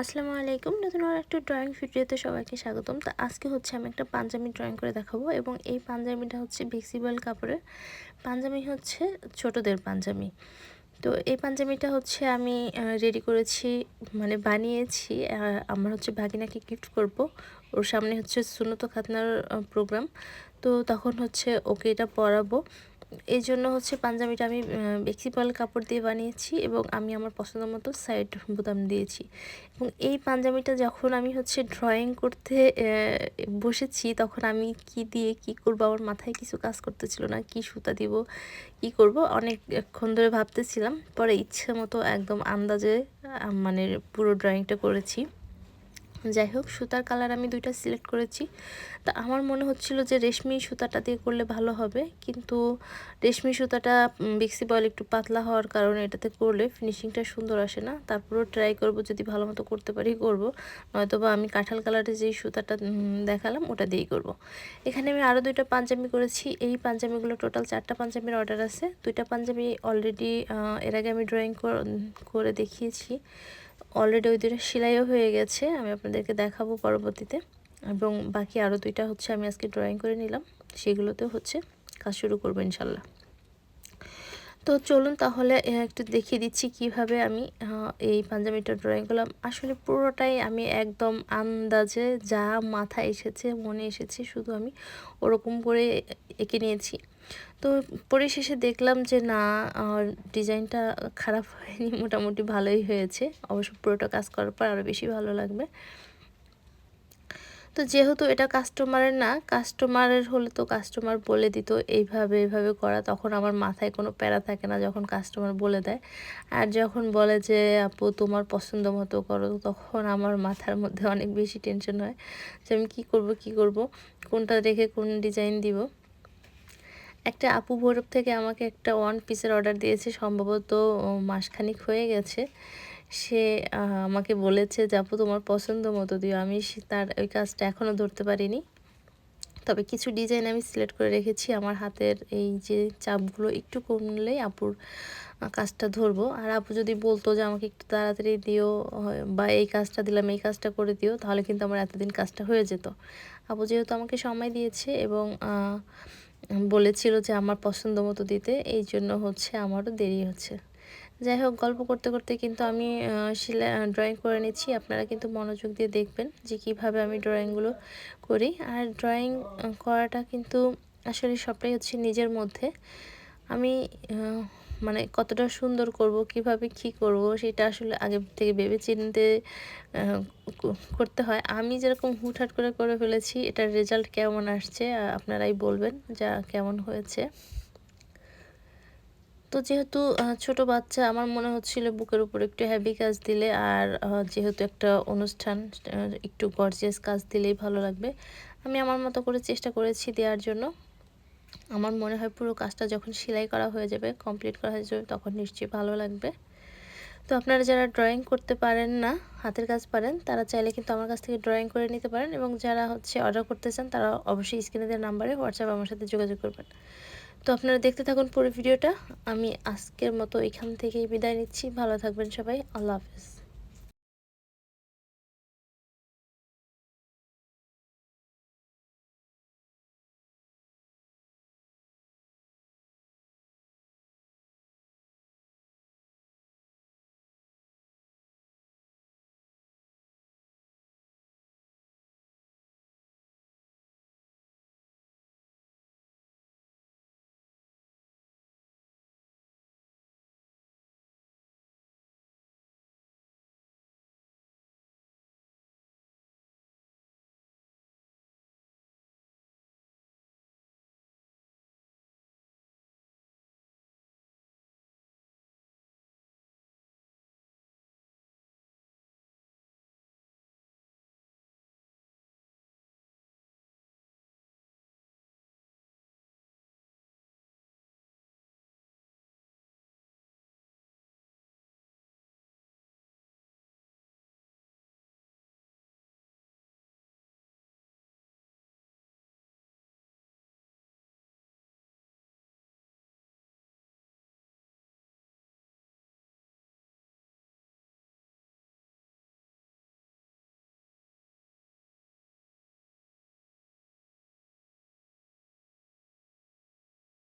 আসসালামু আলাইকুম। নতুন আর একটা ড্রয়িং ভিডিওতে সবাইকে স্বাগতম। তো আজকে হচ্ছে আমি একটা পাঞ্জাবি ড্রয়িং করে দেখাবো এবং এই পাঞ্জাবিটা হচ্ছে বেক্সিবল কাপড়ের। পাঞ্জাবি হচ্ছে ছোটদের পাঞ্জাবি। তো এই পাঞ্জাবিটা হচ্ছে আমি রেডি করেছি মানে বানিয়েছি। আমার হচ্ছে ভাগিনাকে গিফট করব। ওর সামনে হচ্ছে সুনত খাতনার প্রোগ্রাম তো তখন হচ্ছে ওকে এটা পরাবো। এই জন্য হচ্ছে পাঞ্জাবিটা আমি বেক্সিপাল কাপড় দিয়ে বানিয়েছি এবং আমি আমার পছন্দ মতো সাইড বোতাম দিয়েছি। এবং এই পাঞ্জাবিটা যখন আমি হচ্ছে ড্রয়িং করতে বসেছি, তখন আমি কি দিয়ে কি করব, আমার মাথায় কিছু কাজ করতেছিল না, কি সুতা দিব, কি করব, অনেকক্ষণ ধরে ভাবতেছিলাম। পরে ইচ্ছে মতো একদম আন্দাজে মানে পুরো ড্রয়িংটা করেছি। যাই হোক, সুতার কালার আমি দুইটা সিলেক্ট করেছি। তা আমার মনে হচ্ছিল যে রেশমি সুতাটা দিয়ে করলে ভালো হবে, কিন্তু রেশমি সুতাটা বিক্সি বয়েল একটু পাতলা হওয়ার কারণে এটাতে করলে ফিনিশিংটা সুন্দর আসে না। তারপরেও ট্রাই করব, যদি ভালো মতো করতে পারি করব। নয়তো বা আমি কাঁঠাল কালারের যেই সুতাটা দেখালাম ওটা দিয়েই করব। এখানে আমি আরও দুইটা পাঞ্জাবি করেছি। এই পাঞ্জাবিগুলো টোটাল চারটা পাঞ্জাবির অর্ডার আছে। দুইটা পাঞ্জাবি অলরেডি এর আগে আমি ড্রয়িং করে দেখিয়েছি। অলরেডি ওই দুইটা সেলাইও হয়ে গেছে, আমি আপনাদেরকে দেখাবো পরবর্তীতে। এবং বাকি আরও দুইটা হচ্ছে আমি আজকে ড্রয়িং করে নিলাম সেগুলোতেও হচ্ছে কাজ শুরু করব ইনশাল্লাহ। তো চলুন তাহলে একটু দেখিয়ে দিচ্ছি কীভাবে আমি এই পাঞ্জাবিটা ড্রয়িং করলাম। আসলে পুরোটাই আমি একদম আন্দাজে যা মাথা এসেছে, মনে এসেছে, শুধু আমি ওরকম করে এঁকে নিয়েছি। তো পরিশেষে দেখলাম যে না ডিজাইনটা খারাপ হয়নি, মোটামুটি ভালোই হয়েছে। অবশ্য পুরোটা কাজ করার পর আরও বেশি ভালো লাগবে। তো যেহেতু এটা কাস্টমারের না কাস্টমারের হলে তো কাস্টমার বলে দিত, এইভাবে এইভাবে করা। তখন আমার মাথায় কোনো প্যারা থাকে না যখন কাস্টমার বলে দেয়। আর যখন বলে যে, আপু, তোমার পছন্দ মতো করো, তখন আমার মাথার মধ্যে অনেক বেশি টেনশন হয় যে, আমি কী করব, কি করব? কোনটা রেখে কোন ডিজাইন দিব? একটা আপু ভৈরব থেকে আমাকে একটা ওয়ান পিসের অর্ডার দিয়েছে, সম্ভবত মাসখানিক হয়ে গেছে। সে আমাকে বলেছে যে, আপু, তোমার পছন্দ মতো দিও। আমি তার ওই কাজটা এখনও ধরতে পারিনি। তবে কিছু ডিজাইন আমি সিলেক্ট করে রেখেছি। আমার হাতের এই যে চাপগুলো একটু কমলেই আপুর কাজটা ধরবো। আর আপু যদি বলতো যে, আমাকে একটু তাড়াতাড়ি দিও বা এই কাজটা দিলাম, এই কাজটা করে দিও, তাহলে কিন্তু আমার এতদিন কাজটা হয়ে যেত। আপু যেহেতু আমাকে সময় দিয়েছে এবং বলেছিল যে, আমার পছন্দ মতো দিতে, এই জন্য হচ্ছে আমারও দেরি হচ্ছে। যাই হোক, গল্প করতে করতে কিন্তু আমি শিলা ড্রয়িং করে নিচ্ছি। আপনারা কিন্তু মনোযোগ দিয়ে দেখবেন যে কীভাবে আমি ড্রয়িংগুলো করি। আর ড্রয়িং করাটা কিন্তু আসলে সবটাই হচ্ছে নিজের মধ্যে। আমি মানে কতটা সুন্দর করব, কীভাবে কি করব, সেটা আসলে আগে থেকে ভেবে চিনতে করতে হয়। আমি যেরকম হুটহাট করে করে ফেলেছি, এটার রেজাল্ট কেমন আসছে আপনারাই বলবেন যা কেমন হয়েছে। তো যেহেতু ছোট বাচ্চা, আমার মনে হচ্ছিল বুকের উপর একটু হ্যাভি কাজ দিলে আর যেহেতু একটা অনুষ্ঠান একটু গর্জিয়াস কাজ দিলেই ভালো লাগবে। আমি আমার মতো করে চেষ্টা করেছি দেওয়ার জন্য। আমার মনে হয় পুরো কাজটা যখন সেলাই করা হয়ে যাবে কমপ্লিট করা হয়ে যাবে, তখন নিশ্চয়ই ভালো লাগবে। তো আপনারা যারা ড্রয়িং করতে পারেন না, হাতের কাজ পারেন, তারা চাইলে কিন্তু আমার কাছ থেকে ড্রয়িং করে নিতে পারেন এবং যারা হচ্ছে অর্ডার করতে চান, তারা অবশ্যই স্ক্রিনে দেওয়ার নাম্বারে হোয়াটসঅ্যাপ আমার সাথে যোগাযোগ করবেন। তো আপনারা দেখতে থাকুন পুরো ভিডিওটা। আমি আজকের মতো এখান থেকেই বিদায় নিচ্ছি। ভালো থাকবেন সবাই। আল্লাহ হাফেজ।